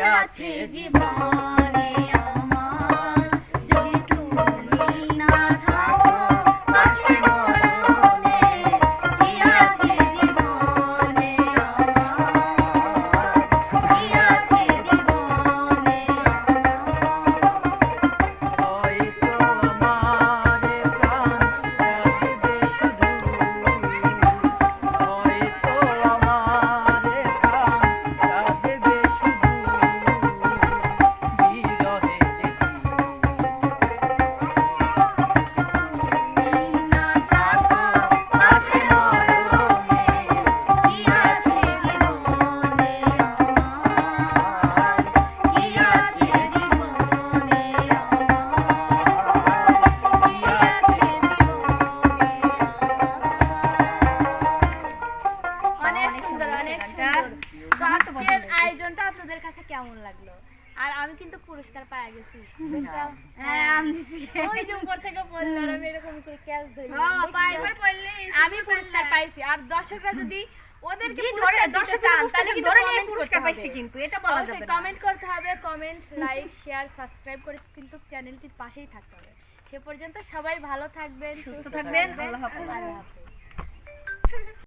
ache de mane কেমন লাগল? আর আমি কিন্তু পুরস্কার পাই গেছি। হ্যাঁ আমি ওই যে উপর থেকে বলল আমি এরকম করে ক্যাচ ধরি। হ্যাঁ, আমি পুরস্কার পাইছি। আর দর্শকরা যদি ওদেরকে ধরে পুরস্কার দর্শক তাহলে কিন্তু ধরে নিয়ে পুরস্কার করতে পাইছি কিন্তু এটা বলা যাবে কমেন্ট করতে হবে কমেন্ট লাইক শেয়ার সাবস্ক্রাইব করে কিন্তু চ্যানেলটির পাশেই থাকতে হবে। সে পর্যন্ত সবাই ভালো থাকবেন সুস্থ থাকবেন আল্লাহ হাফেজ।